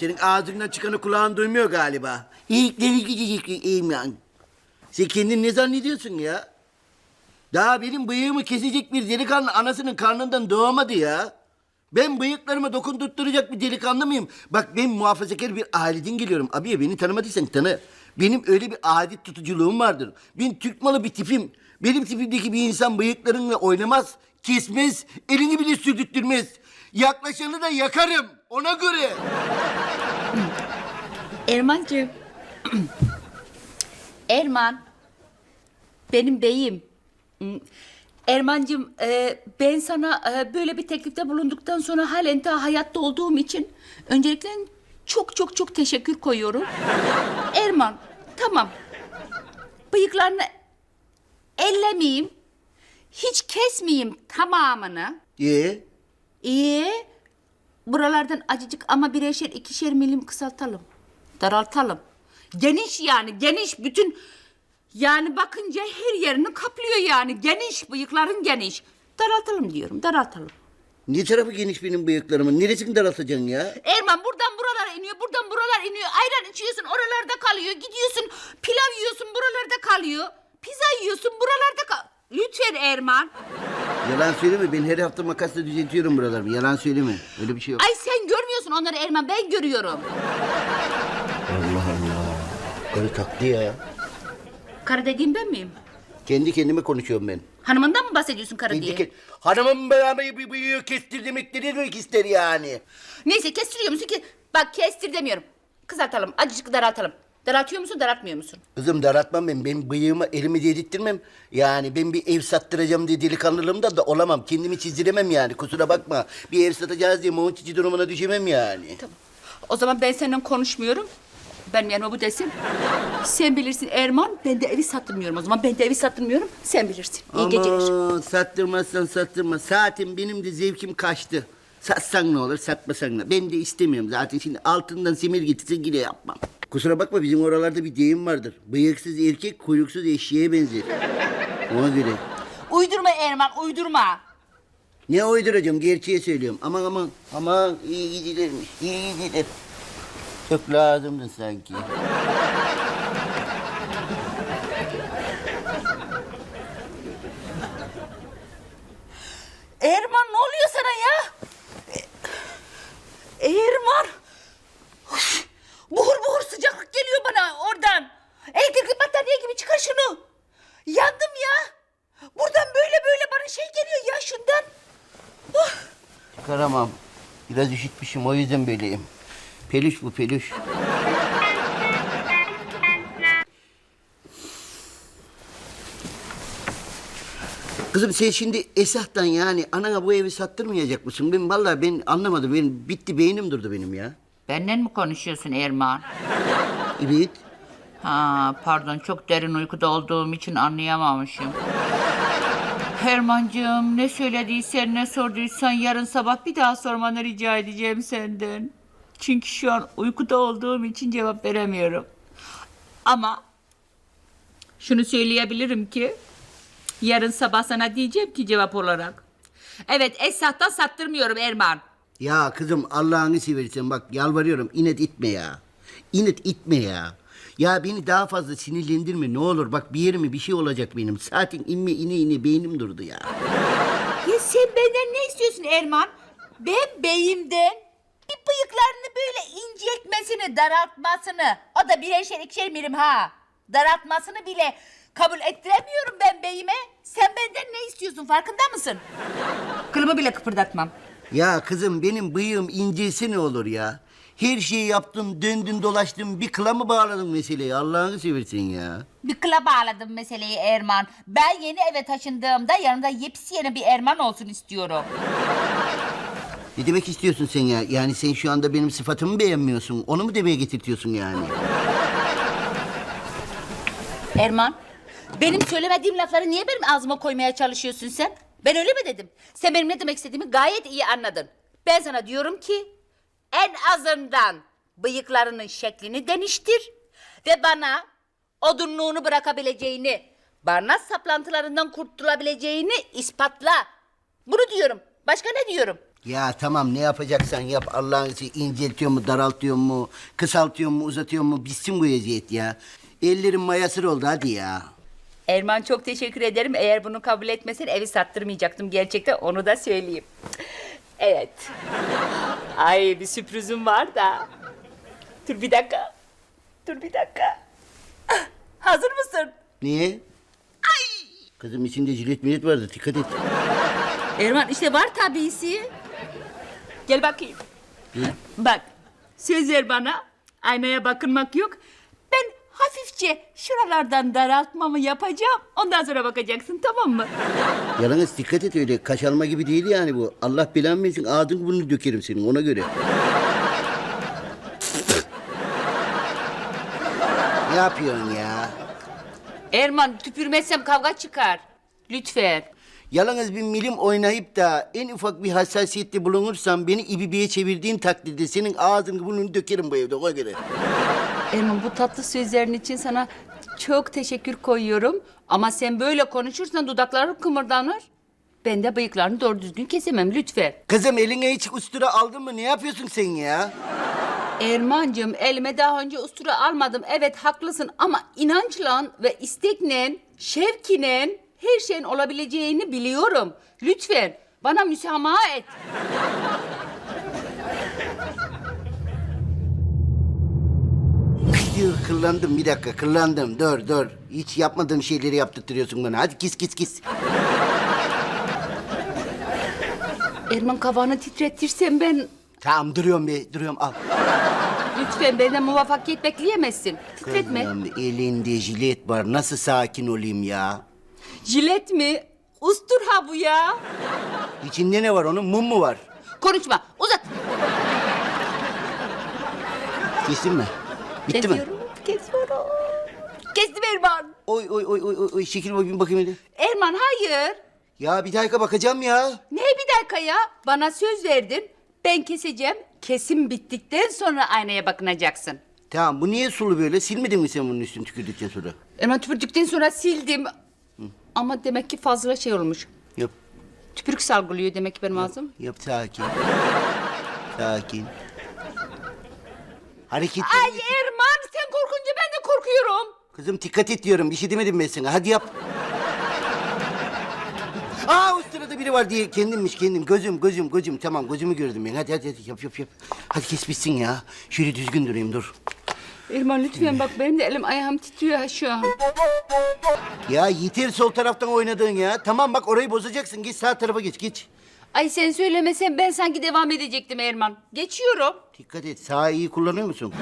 Senin ağzından çıkanı kulağın duymuyor galiba. İlkleri gidecek İmran. Sen kendini ne zannediyorsun ya? Daha benim bıyığımı kesecek bir delikanlı anasının karnından doğamadı ya. Ben bıyıklarımı dokundurtturacak bir delikanlı mıyım? Bak ben muhafazakar bir aileden geliyorum. Abiye beni tanımadıysan tanı. Benim öyle bir adet tutuculuğum vardır. Ben Türk malı bir tipim. Benim tipimdeki bir insan bıyıklarınla oynamaz, kesmez, elini bile sürdürtmez. Yaklaşanı da yakarım. Ona göre. Ermancığım. Erman. Benim beyim. Ermancığım e, ben sana e, böyle bir teklifte bulunduktan sonra halen daha hayatta olduğum için öncelikle çok çok çok teşekkür koyuyorum. Erman tamam. Bıyıklarını ellemeyeyim. Hiç kesmeyeyim tamamını. Ee, İyi. Buralardan acıcık ama bireşer ikişer milim kısaltalım. Daraltalım. Geniş yani geniş bütün yani bakınca her yerini kaplıyor yani geniş bıyıkların geniş. Daraltalım diyorum daraltalım. ne tarafı geniş benim bıyıklarımın? Neresini daraltacaksın ya? Erman buradan buralara iniyor, buradan buralar iniyor. Ayran içiyorsun, oralarda kalıyor. Gidiyorsun, pilav yiyorsun, buralarda kalıyor. Pizza yiyorsun, buralarda kal... Lütfen Erman. Yalan söyleme. Ben her hafta makasla düzeltiyorum buralarımı. Yalan söyleme. Öyle bir şey yok. Ay sen görmüyorsun onları Erman, ben görüyorum. Karı taktı ya. Karı dediğim ben miyim? Kendi kendime konuşuyorum ben. Hanımından mı bahsediyorsun karı Kendi diye? ke- Hanımın beraber bir bıyığı kestir demek ne demek ister yani? Neyse kestiriyor musun ki? Bak kestir demiyorum. Kısaltalım, acıcık daraltalım. Daraltıyor musun, daraltmıyor musun? Kızım daratmam ben. Ben bıyığımı elimi değdirttirmem. Yani ben bir ev sattıracağım diye delikanlılığımda da olamam. Kendimi çizdiremem yani. Kusura bakma. Bir ev satacağız diye montici durumuna düşemem yani. Tamam. O zaman ben seninle konuşmuyorum. Benim yanıma bu desin. Sen bilirsin Erman, ben de evi sattırmıyorum o zaman. Ben de evi sattırmıyorum, sen bilirsin. İyi geceler. Aman sattırmazsan sattırma. Zaten benim de zevkim kaçtı. Satsan ne olur, satmasan ne. Ben de istemiyorum zaten. Şimdi altından simir getirsin yine yapmam. Kusura bakma bizim oralarda bir deyim vardır. Bıyıksız erkek kuyruksuz eşeğe benzer. Ona göre. Uydurma Erman, uydurma. Ne uyduracağım gerçeği söylüyorum. Aman aman aman iyi gidilermiş iyi gidiler. Çok lazımdı sanki. Erman ne oluyor sana ya? E- Erman. Üf, Buhur buhur sıcaklık geliyor bana oradan. Elektrikli battaniye gibi çıkar şunu. Yandım ya. Buradan böyle böyle bana şey geliyor ya şundan. Çıkaramam. Biraz üşütmüşüm o yüzden böyleyim. Peluş bu peluş. Kızım sen şimdi Esah'tan yani anana bu evi sattırmayacak mısın? Ben vallahi ben anlamadım. Ben bitti beynim durdu benim ya. Benden mi konuşuyorsun Erman? Evet. Ha pardon çok derin uykuda olduğum için anlayamamışım. Hermancığım ne söylediysen ne sorduysan yarın sabah bir daha sormanı rica edeceğim senden. Çünkü şu an uykuda olduğum için cevap veremiyorum. Ama şunu söyleyebilirim ki yarın sabah sana diyeceğim ki cevap olarak. Evet Esat'tan sattırmıyorum Erman. Ya kızım Allah'ını seversen bak yalvarıyorum inet itme ya. İnet itme ya. Ya beni daha fazla sinirlendirme ne olur. Bak bir yerime bir şey olacak benim. Zaten inme ine ine beynim durdu ya. Ya sen benden ne istiyorsun Erman? Ben beyimden bir bıyıklarını böyle inceltmesini, daraltmasını, o da bireşer ikişer milim ha. Daraltmasını bile kabul ettiremiyorum ben beyime. Sen benden ne istiyorsun farkında mısın? Kılımı bile kıpırdatmam. Ya kızım benim bıyığım incelse ne olur ya. Her şeyi yaptın, döndün, dolaştın. Bir kıla mı bağladın meseleyi? Allah'ını seversen ya. Bir kıla bağladım meseleyi Erman. Ben yeni eve taşındığımda yanımda yepyeni bir Erman olsun istiyorum. Ne demek istiyorsun sen ya? Yani sen şu anda benim sıfatımı beğenmiyorsun. Onu mu demeye getirtiyorsun yani? Erman, benim söylemediğim lafları niye benim ağzıma koymaya çalışıyorsun sen? Ben öyle mi dedim? Sen benim ne demek istediğimi gayet iyi anladın. Ben sana diyorum ki en azından bıyıklarının şeklini değiştir ve bana odunluğunu bırakabileceğini, bana saplantılarından kurtulabileceğini ispatla. Bunu diyorum. Başka ne diyorum? Ya tamam ne yapacaksan yap Allah'ın izniyle inceltiyor mu, daraltıyor mu, kısaltıyor mu, uzatıyor mu bitsin bu eziyet ya. Ellerin mayasır oldu hadi ya. Erman çok teşekkür ederim. Eğer bunu kabul etmesen evi sattırmayacaktım gerçekten onu da söyleyeyim. Evet. Ay bir sürprizim var da. Dur bir dakika. Dur bir dakika. Ah, Hazır mısın? Niye? Ay! Kızım içinde jilet milet vardı dikkat et. Erman işte var tabisi. Gel bakayım. Bak söz ver bana. Aynaya bakınmak yok. Ben hafifçe şuralardan daraltmamı yapacağım. Ondan sonra bakacaksın tamam mı? Yalnız dikkat et öyle kaşalma gibi değil yani bu. Allah belanı versin ağzını burnunu dökerim senin ona göre. ne yapıyorsun ya? Erman tüpürmezsem kavga çıkar. Lütfen. Yalnız bir milim oynayıp da en ufak bir hassasiyette bulunursan beni ibibiye çevirdiğin takdirde senin ağzını burnunu dökerim bu evde ona göre. Erman bu tatlı sözlerin için sana çok teşekkür koyuyorum. Ama sen böyle konuşursan dudakların kımırdanır. Ben de bıyıklarını doğru düzgün kesemem lütfen. Kızım eline hiç ustura aldın mı? Ne yapıyorsun sen ya? Ermancığım elime daha önce ustura almadım. Evet haklısın ama inançla ve istekle, şevkinen her şeyin olabileceğini biliyorum. Lütfen bana müsamaha et. Yuh, kıllandım bir dakika kıllandım. Dur dur. Hiç yapmadığım şeyleri yaptırtıyorsun bana. Hadi kis kis kis. Erman kafanı titretirsen ben... Tamam duruyorum be duruyorum al. Lütfen benden muvaffakiyet bekleyemezsin. Titretme. Kızım elinde jilet var. Nasıl sakin olayım ya? Jilet mi? Ustur ha bu ya. İçinde ne var onun? Mum mu var? Konuşma. Uzat. Kesin mi? Bitti mi? Kesiyorum. Kesiyorum. Kestim Erman. Oy oy oy oy oy, oy. Şekil bakayım bakayım hadi. Erman hayır. Ya bir dakika bakacağım ya. Ne bir dakika ya? Bana söz verdin. Ben keseceğim. Kesim bittikten sonra aynaya bakınacaksın. Tamam bu niye sulu böyle? Silmedin mi sen bunun üstünü tükürdükten sonra? Erman tüpürdükten sonra sildim. Ama demek ki fazla şey olmuş. Yap. Tüpürük salgılıyor demek ki benim ağzım. Yap sakin. sakin. Hareket. Ay Erman sen korkunca ben de korkuyorum. Kızım dikkat et diyorum. Bir şey demedim ben sana. Hadi yap. Aa o sırada biri var diye kendimmiş kendim. Gözüm gözüm gözüm. Tamam gözümü gördüm ben. Hadi hadi hadi yap yap yap. Hadi kes bitsin ya. Şöyle düzgün durayım dur. Erman lütfen bak benim de elim ayağım titriyor ha şu an. Ya yeter sol taraftan oynadığın ya. Tamam bak orayı bozacaksın. Geç sağ tarafa geç geç. Ay sen söylemesen ben sanki devam edecektim Erman. Geçiyorum. Dikkat et. Sağı iyi kullanıyor musun?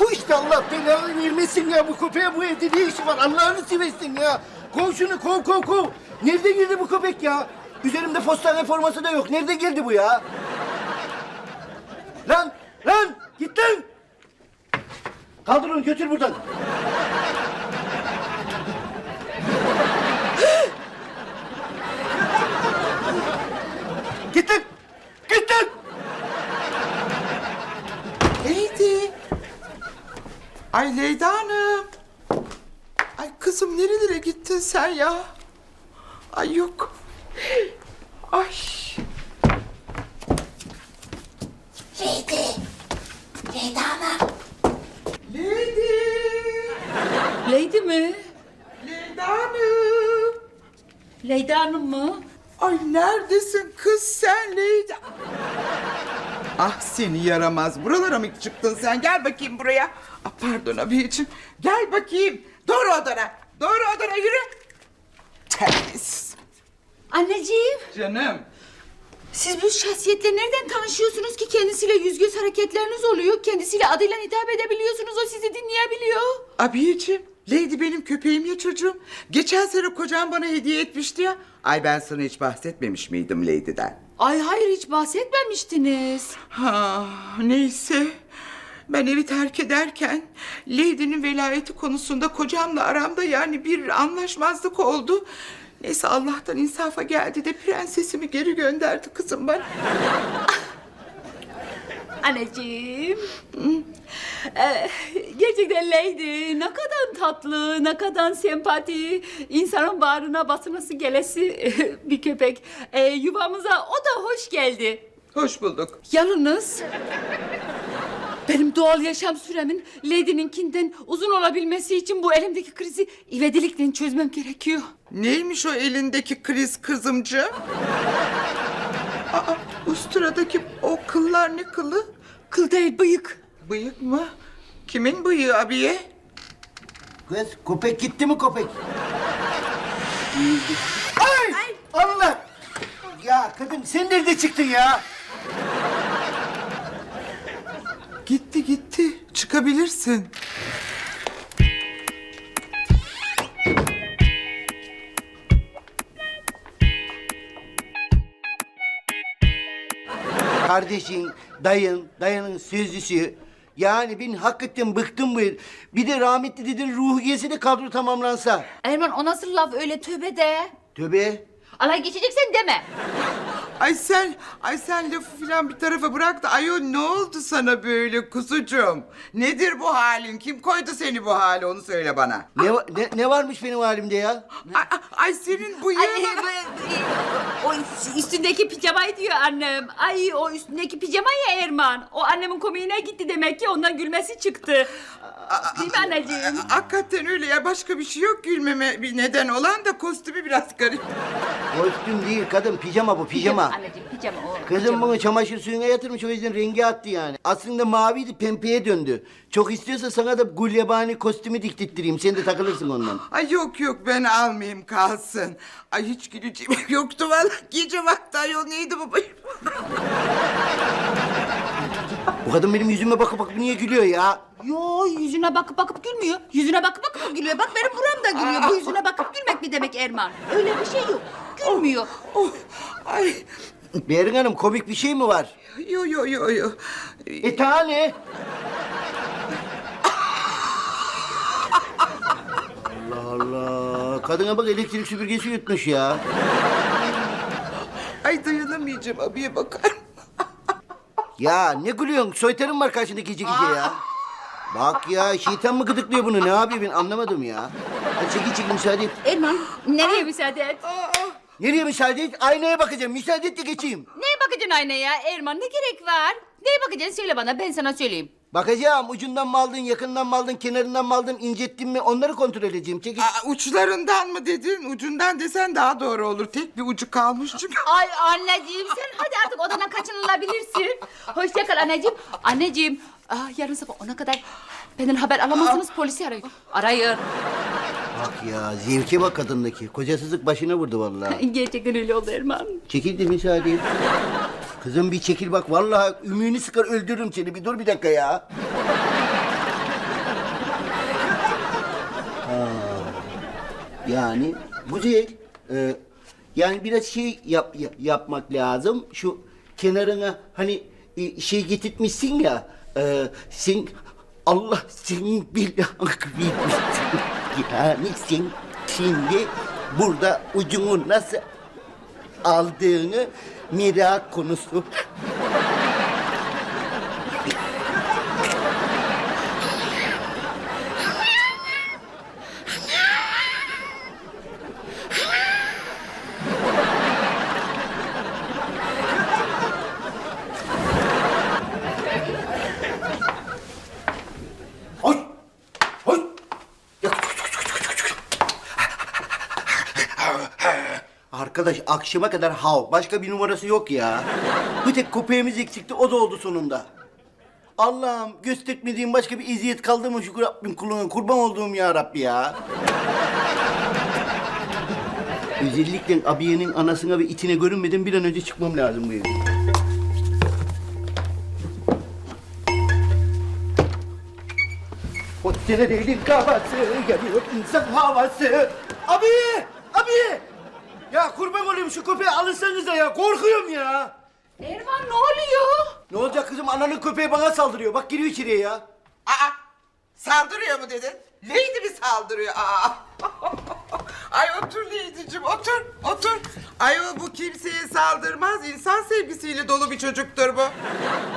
Bu işte Allah belanı vermesin ya. Bu köpeğe bu evde ne işi var? Allah'ını seversin ya. Kov şunu kov kov kov. Nerede girdi bu köpek ya? Üzerimde postane forması da yok. Nerede geldi bu ya? Lan lan git lan. Kaldır onu götür buradan. Git lan. Git lan. Ay Leyda Hanım. Ay kızım nerelere gittin sen ya? Ay yok. Ay. Leydi. Leyda Hanım. Leydi. Leydi mi? Leyda Hanım. Leyda Hanım mı? Ay neredesin kız sen Leyda? Ah seni yaramaz. Buralara mı çıktın sen? Gel bakayım buraya. Ah, pardon abiciğim. Gel bakayım. Doğru odana. Doğru odana yürü. Terbiyesiz. Anneciğim. Canım. Siz bu şahsiyetle nereden tanışıyorsunuz ki kendisiyle yüz göz hareketleriniz oluyor? Kendisiyle adıyla hitap edebiliyorsunuz, o sizi dinleyebiliyor. Abiyeciğim, Lady benim köpeğim ya çocuğum. Geçen sene kocam bana hediye etmişti ya. Ay ben sana hiç bahsetmemiş miydim Lady'den? Ay hayır hiç bahsetmemiştiniz. Ha, neyse. Ben evi terk ederken Lady'nin velayeti konusunda kocamla aramda yani bir anlaşmazlık oldu. Neyse Allah'tan insafa geldi de prensesimi geri gönderdi kızım bana. Anneciğim. Ee, gerçekten Lady ne kadar tatlı, ne kadar sempati, insanın bağrına basması gelesi bir köpek. Ee, yuvamıza o da hoş geldi. Hoş bulduk. Yalnız benim doğal yaşam süremin Lady'ninkinden uzun olabilmesi için bu elimdeki krizi ivedilikle çözmem gerekiyor. Neymiş o elindeki kriz kızımcı? Aa, usturadaki o kıllar ne kılı? Kıl değil bıyık. Bıyık mı? Kimin bıyığı abiye? Kız köpek gitti mi köpek? Ay! Allah! Ya kadın sen nerede çıktın ya? Gitti gitti. Çıkabilirsin. Kardeşin, dayın, dayının sözlüsü. Yani ben hakikaten bıktım bu. Bir de rahmetli dedin ruhu gelse de kadro tamamlansa. Erman o nasıl laf öyle tövbe de. Tövbe. Alay geçeceksen deme. Ay sen, ay sen lafı filan bir tarafa bırak da ayol ne oldu sana böyle kuzucuğum? Nedir bu halin? Kim koydu seni bu hale onu söyle bana. Ne, va- ne, ne varmış benim halimde ya? Ay, ay, ay senin. Ay, e, bu- e, o üstündeki pijamayı diyor annem. Ay o üstündeki pijama ya Erman. O annemin komiğine gitti demek ki ondan gülmesi çıktı. Değil mi anneciğim? Hakikaten öyle ya başka bir şey yok gülmeme bir neden olan da kostümü biraz garip. Kostüm değil kadın pijama bu pijama. Anneciğim pijama o. Kızım pijama. bunu çamaşır suyuna yatırmış o yüzden rengi attı yani. Aslında maviydi pembeye döndü. Çok istiyorsa sana da gulyabani kostümü diktirttireyim. Sen de takılırsın ondan. Ay yok yok ben almayayım kalsın. Ay hiç güleceğim yoktu valla. Gece vakti ayol neydi bu? Bu kadın benim yüzüme bakıp bakıp niye gülüyor ya? Yo yüzüne bakıp bakıp gülmüyor. Yüzüne bakıp bakıp gülüyor. Bak benim buram da gülüyor. Bu yüzüne bakıp gülmek mi demek Erman? Öyle bir şey yok. Gülmüyor. Oh, ay Berin Hanım komik bir şey mi var? yo yo yo yo. E tane. Allah Allah. Kadına bak elektrik süpürgesi yutmuş ya. Ay dayanamayacağım abiye bakar. Ya ne gülüyorsun? Soytarın var karşındaki gece gece ya. Bak ya şeytan mı gıdıklıyor bunu? Ne yapıyor ben anlamadım ya. Hadi çekil çekil müsaade et. Erman nereye müsaade et? Nereye müsaade et? Aynaya bakacağım. Müsaade et de geçeyim. Neye bakacaksın aynaya Erman? Ne gerek var? Neye bakacaksın söyle bana ben sana söyleyeyim. Bakacağım ucundan mı aldın, yakından mı aldın, kenarından mı aldın, incettin mi onları kontrol edeceğim. Çekil. Aa, uçlarından mı dedin? Ucundan desen daha doğru olur. Tek bir ucu kalmış çünkü. Ay anneciğim sen hadi artık odadan kaçınılabilirsin. Hoşça kal anneciğim. Anneciğim ah, yarın sabah ona kadar benden haber alamazsınız polisi arayın. Arayın. Bak ya zevke bak kadındaki. Kocasızlık başına vurdu vallahi. Gerçekten öyle oldu Erman. Çekil de müsaade et. Kızım bir çekil bak vallahi ümüğünü sıkar öldürürüm seni. Bir dur bir dakika ya. Ha. Yani güzel. Ee, yani biraz şey yap, ya- yapmak lazım. Şu kenarına hani e, şey getirtmişsin ya. E, sen Allah senin belanı vermesin. Yani sen şimdi burada ucunu nasıl aldığını merak konusu. Hoş! Hoş! Arkadaş akşama kadar hav. Başka bir numarası yok ya. Bir tek köpeğimiz eksikti o da oldu sonunda. Allah'ım göstermediğim başka bir eziyet kaldı mı şükür Rabbim kuluna kurban olduğum ya Rabbi ya. Özellikle abiyenin anasına ve itine görünmeden bir an önce çıkmam lazım bu evden. O senelerin kafası yanıyor insan havası. Abi! Abi! Ya kurban olayım şu köpeği alırsanıza ya korkuyorum ya. Erman ne oluyor? Ne olacak kızım ananın köpeği bana saldırıyor. Bak giriyor içeriye ya. Aa, saldırıyor mu dedin? Lady mi saldırıyor? Aa. Ay otur Lady'cim otur, otur. Ayol bu kimseye saldırmaz. İnsan sevgisiyle dolu bir çocuktur bu.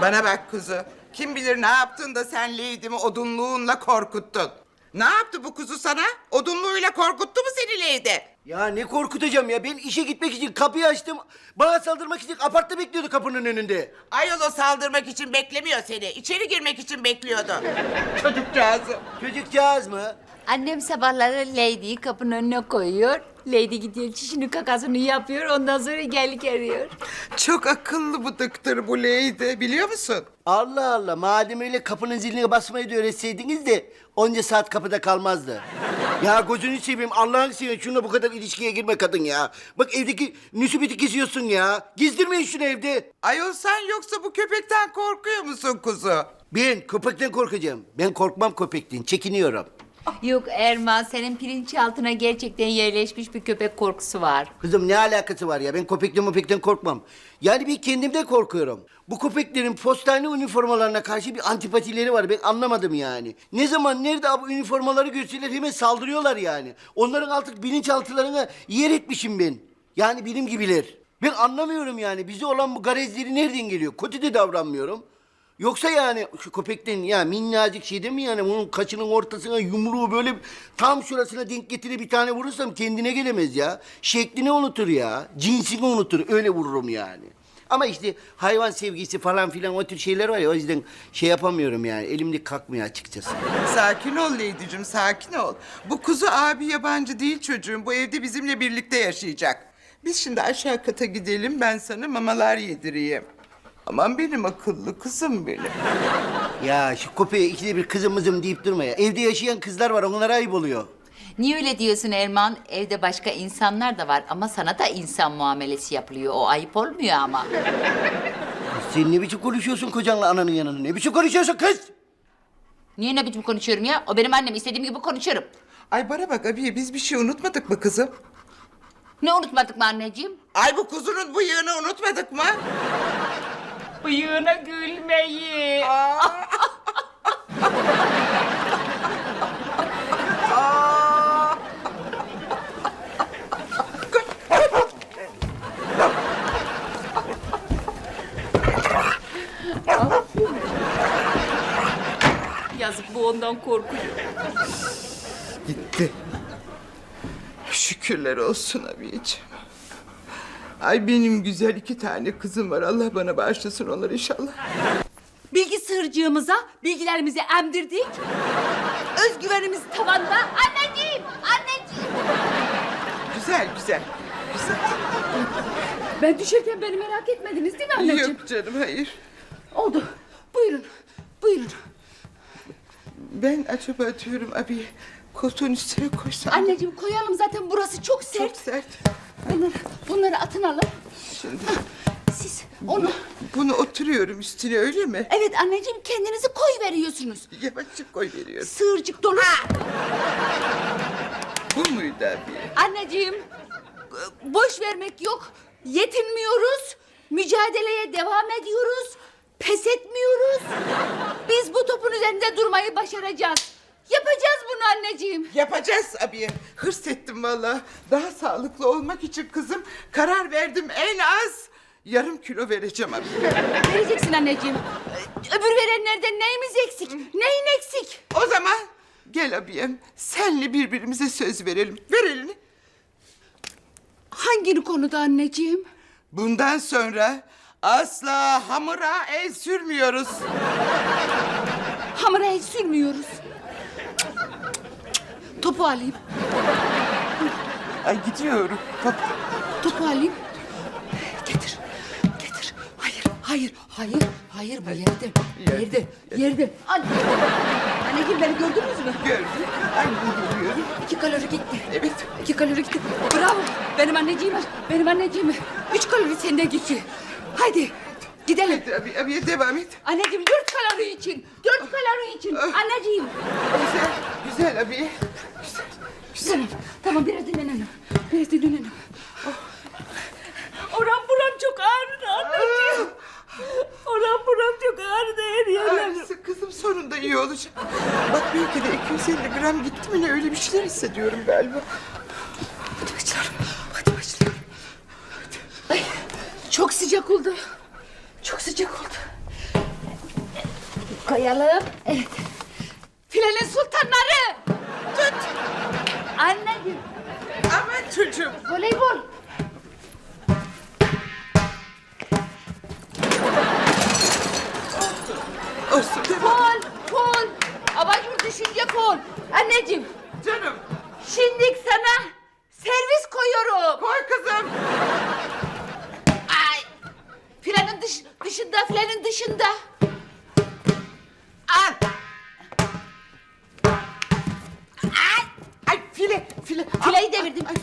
Bana bak kuzu. Kim bilir ne yaptın da sen Lady'mi odunluğunla korkuttun. Ne yaptı bu kuzu sana? Odunluğuyla korkuttu mu seni Lady? Ya ne korkutacağım ya. Ben işe gitmek için kapıyı açtım. Bana saldırmak için apartta bekliyordu kapının önünde. Ayol o saldırmak için beklemiyor seni. İçeri girmek için bekliyordu. Çocukcağızım. Çocukcağız mı? Annem sabahları Lady'yi kapının önüne koyuyor. Lady gidiyor çişini kakasını yapıyor. Ondan sonra gellik arıyor. Çok akıllı bu dıktır bu Lady biliyor musun? Allah Allah. Madem öyle kapının ziline basmayı da öğretseydiniz de onca saat kapıda kalmazdı. ya gözünü seveyim Allah'ını seveyim şununla bu kadar ilişkiye girme kadın ya. Bak evdeki nüsübeti kesiyorsun ya. Gizdirmeyin şunu evde. Ayol sen yoksa bu köpekten korkuyor musun kuzu? Ben köpekten korkacağım. Ben korkmam köpekten. Çekiniyorum. Yok Erman senin pirinç altına gerçekten yerleşmiş bir köpek korkusu var. Kızım ne alakası var ya? Ben köpekten köpekten korkmam. Yani bir kendimde korkuyorum. Bu köpeklerin postane üniformalarına karşı bir antipatileri var. Ben anlamadım yani. Ne zaman nerede bu üniformaları görseler hemen saldırıyorlar yani. Onların artık bilinçaltılarına yer etmişim ben. Yani benim gibiler. Ben anlamıyorum yani. Bize olan bu garezleri nereden geliyor? Kötü de davranmıyorum. Yoksa yani şu köpekten ya minnacık şey değil mi yani bunun kaçının ortasına yumruğu böyle tam şurasına denk getirip bir tane vurursam kendine gelemez ya. Şeklini unutur ya. Cinsini unutur. Öyle vururum yani. Ama işte hayvan sevgisi falan filan o tür şeyler var ya o yüzden şey yapamıyorum yani. Elimde kalkmıyor açıkçası. Sakin ol Lady'cim sakin ol. Bu kuzu abi yabancı değil çocuğum. Bu evde bizimle birlikte yaşayacak. Biz şimdi aşağı kata gidelim ben sana mamalar yedireyim. Aman benim akıllı kızım benim. Ya şu köpeğe ikide bir kızım mızım deyip durma ya. Evde yaşayan kızlar var onlara ayıp oluyor. Niye öyle diyorsun Erman? Evde başka insanlar da var ama sana da insan muamelesi yapılıyor. O ayıp olmuyor ama. Sen ne biçim konuşuyorsun kocanla ananın yanında? Ne biçim konuşuyorsun kız? Niye ne biçim konuşuyorum ya? O benim annem. istediğim gibi konuşurum. Ay bana bak abiye biz bir şey unutmadık mı kızım? Ne unutmadık mı anneciğim? Ay bu kuzunun bıyığını unutmadık mı? Bıyığına gülmeyi. Yazık bu ondan korkuyor. Gitti. Şükürler olsun abiyeciğim. Ay benim güzel iki tane kızım var. Allah bana bağışlasın onları inşallah. Bilgi sığırcığımıza bilgilerimizi emdirdik. Özgüvenimiz tavanda. Anneciğim, anneciğim. Güzel güzel. Güzel. Ben düşerken beni merak etmediniz değil mi anneciğim? Yok canım hayır. Oldu. Buyurun, buyurun. Ben acaba diyorum abi koltuğun üstüne koysam. Anneciğim koyalım zaten burası çok sert. Çok sert. Bunları, bunları atın alın. Şimdi Siz onu... bunu oturuyorum üstüne öyle mi? Evet anneciğim kendinizi koy veriyorsunuz. Yavaşça koy veriyorum. Sığırcık dolu. Bu muydu abi? Anneciğim boş vermek yok. Yetinmiyoruz. Mücadeleye devam ediyoruz. Pes etmiyoruz. Biz bu topun üzerinde durmayı başaracağız. Yapacağız bunu anneciğim. Yapacağız abi. Hırs ettim vallahi. Daha sağlıklı olmak için kızım karar verdim en az yarım kilo vereceğim abi. Vereceksin anneciğim. Öbür verenlerden neyimiz eksik? Neyin eksik? O zaman gel abiyem senle birbirimize söz verelim. Ver elini. Hangi konuda anneciğim? Bundan sonra asla hamura el sürmüyoruz. Hamura el sürmüyoruz. Topu alayım. Ay gidiyorum. Bak, Topu alayım. Getir. Getir. Hayır, hayır, hayır, hayır bu yerde. Yerde, yerde. Anne. Anneciğim beni gördünüz mü? gördün. Ay gidiyorum. İki kalori gitti. Evet. İki kalori gitti. Bravo. Benim anneciğim var. Benim anneciğim. Üç kalori senden gitti. Haydi. Gidelim. Abi, abiye devam et. Anneciğim dört kalori için. Dört kalori için. Anneciğim. Güzel, güzel abi. Tamam. Tamam biraz dinlenelim. Biraz dinlenelim. Oh. Oram buram çok ağrıdı anneciğim. Oram buram çok ağrıdı her yerlerim. Ay, kızım sonunda iyi olacak. Bak belki de 250 gram gitti mi ne öyle bir şeyler hissediyorum galiba. Hadi başlayalım. Hadi başlayalım. Ay, çok sıcak oldu. Çok sıcak oldu. Koyalım.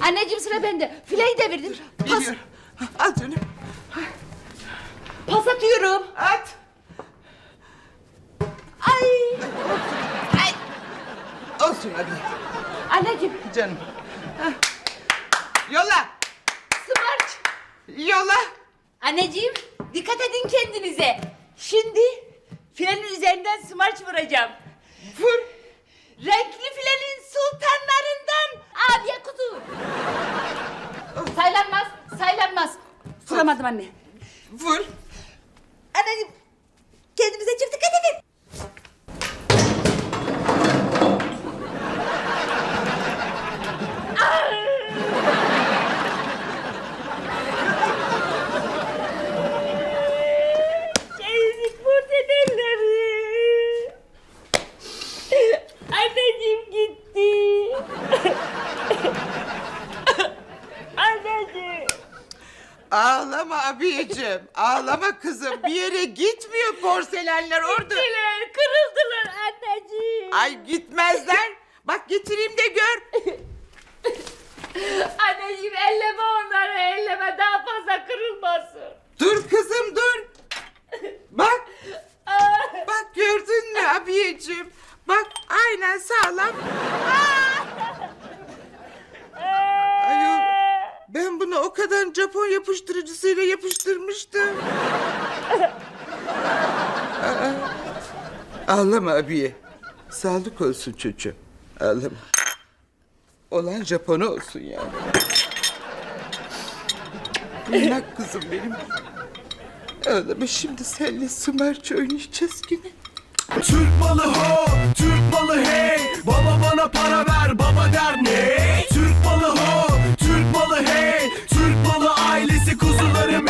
Anneciğim sıra bende. Fileyi devirdim. Pas, Biliyorum. Al canım. pas atıyorum. At. Ay. Ay. Olsun hadi. Anneciğim Canım. Hah. Yolla. smaç. Yolla. Anneciğim dikkat edin kendinize. Şimdi filenin üzerinden smaç vuracağım. Vur. Renkli filenin sultanlarından abiye kutu. Saylanmaz, saylanmaz. Vuramadım anne. Vur. Anneciğim kendimize çift dikkat edin. Ağlama abiye. Sağlık olsun çocuğum. Ağlama. Olan Japon'u olsun yani. Minnak kızım benim. Ağlama şimdi senle Sümerce oynayacağız yine. Türk malı ho, Türk malı hey. Baba bana para ver, baba der ne? Türk malı ho, Türk malı hey.